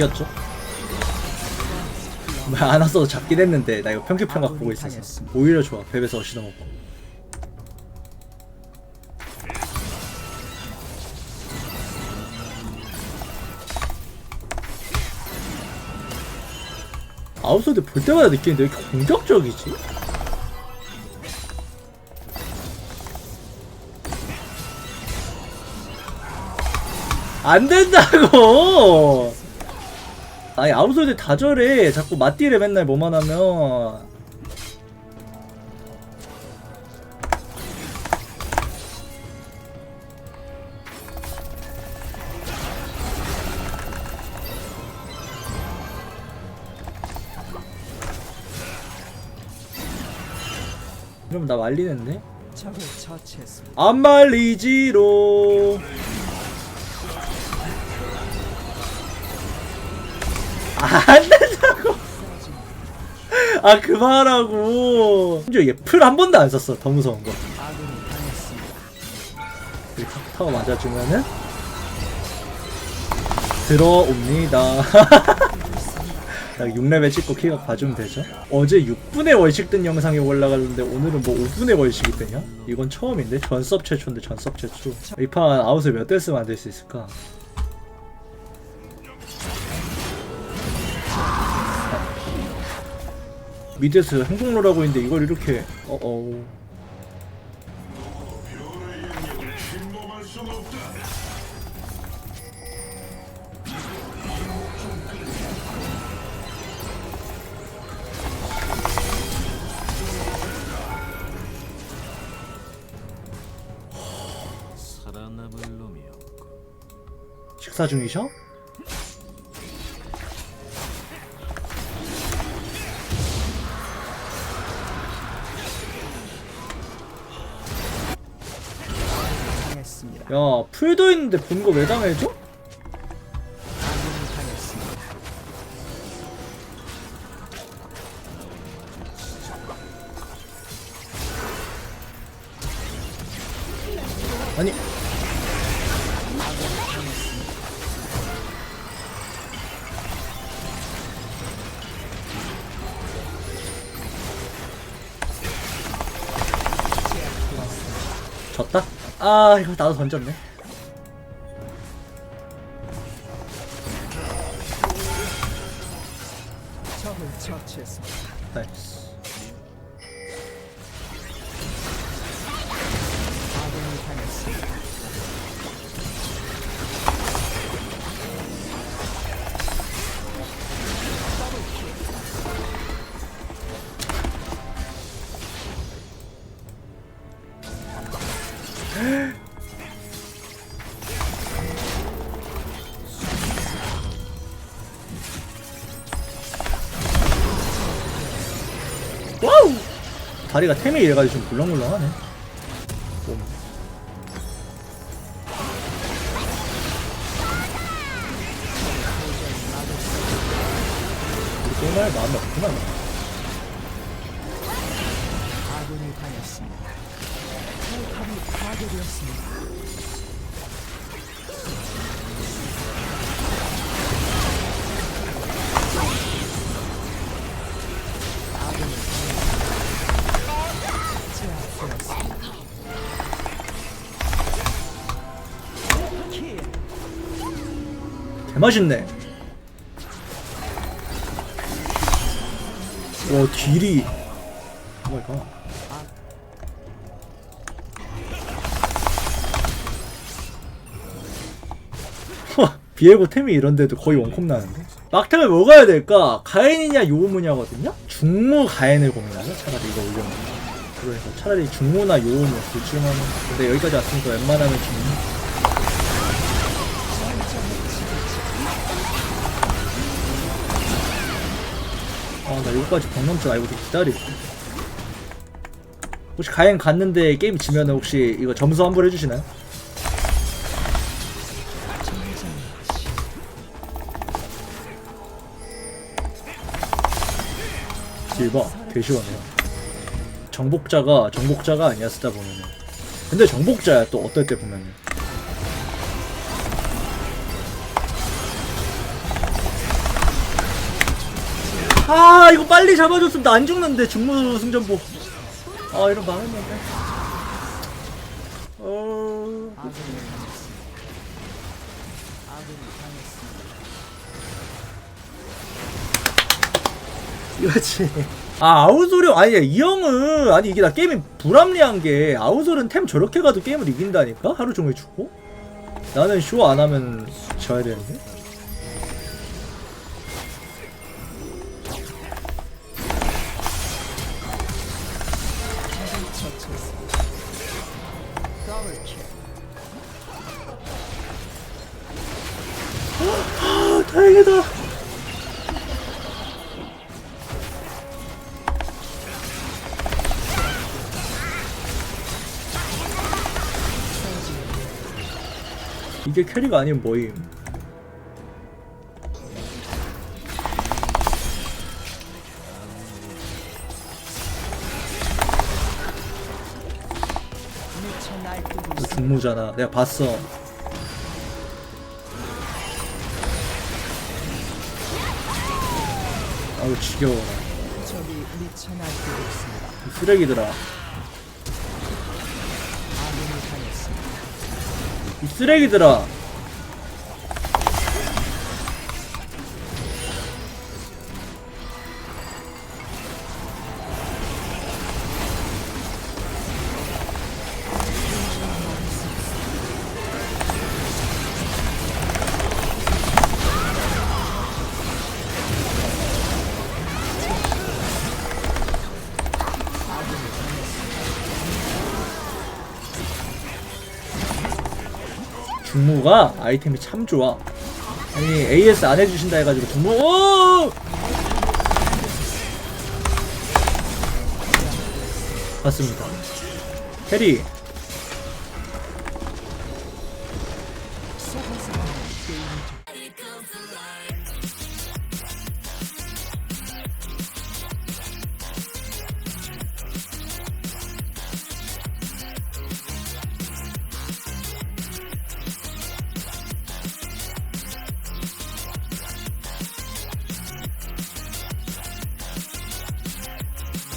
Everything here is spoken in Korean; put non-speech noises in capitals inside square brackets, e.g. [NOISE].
이겼죠? 뭐안 왔어도 잡긴 했는데 나 이거 평균평각 보고 있어서 오히려 좋아 웹에서 어시도 먹고 아웃사이드 볼 때마다 느끼는데 왜 이렇게 공격적이지? 안 된다고! 아니 아웃사이드 다 저래. 자꾸 맞디래 맨날 뭐만 하면. 그럼 나 말리는데? 안 말리지로 아 그만하라고. 심지어 얘풀 한 번도 안 썼어 더 무서운 거 타- 타워 맞아주면은 들어옵니다. [LAUGHS] 나 6레벨 찍고 키가 봐주면 되죠? 어제 6분의 월식 뜬 영상이 올라갔는데 오늘은 뭐 5분의 월식이 뜨냐? 이건 처음인데? 전섭 최초인데 전섭 최초. 이 판 아웃을 몇 대 쓰면 만들 수 있을까? 행동을 하고 있는데 이걸 이렇게 어어 없고 식사 중이셔? 야 풀도 있는데 본거 왜 당해줘? 아니 졌다? 아 이거 나도 던졌네. 나이스 다리가 템이 이래가지고 좀 물렁물렁하네 좀. 우리 마음이 없구나 맛있네. 와 딜이. 오마이갓 비에고 템이 이런데도 거의 원콤 나는데? 막템을 먹어야 될까? 가엔이냐 요우무냐거든요? 중무 가엔을 고민하죠 차라리 이거 올려면 그러니까 차라리 중무나 요우무 둘 중에 하나 근데 여기까지 왔으니까 웬만하면 중무 아, 나 이거까지 방 넘지 말고 좀 기다릴게. 혹시 가행 갔는데 게임 지면은 혹시 이거 점수 환불 해주시나요? 딜봐 되게 시원해요. 정복자가 정복자가 아니야 쓰다 보면은. 근데 정복자야 또 어떨 때 보면은. 아 이거 빨리 잡아줬으면 나 안 죽는데 중무 승전보. 아 이런 망했는데 어... 이거지. 아 아우소령 아니 이 형은 아니 이게 나 게임이 불합리한 게 아우소령 템 저렇게 가도 게임을 이긴다니까? 하루 종일 죽고? 나는 쇼 안 하면 져야 되는데 이게 캐리가 아니면 뭐임. 중무잖아 내가 봤어 아우. 이 쓰레기들아 쓰레기들아 중무가 아이템이 참 좋아. 아니 AS 안 해주신다 해가지고 중무 오! 봤습니다. 캐리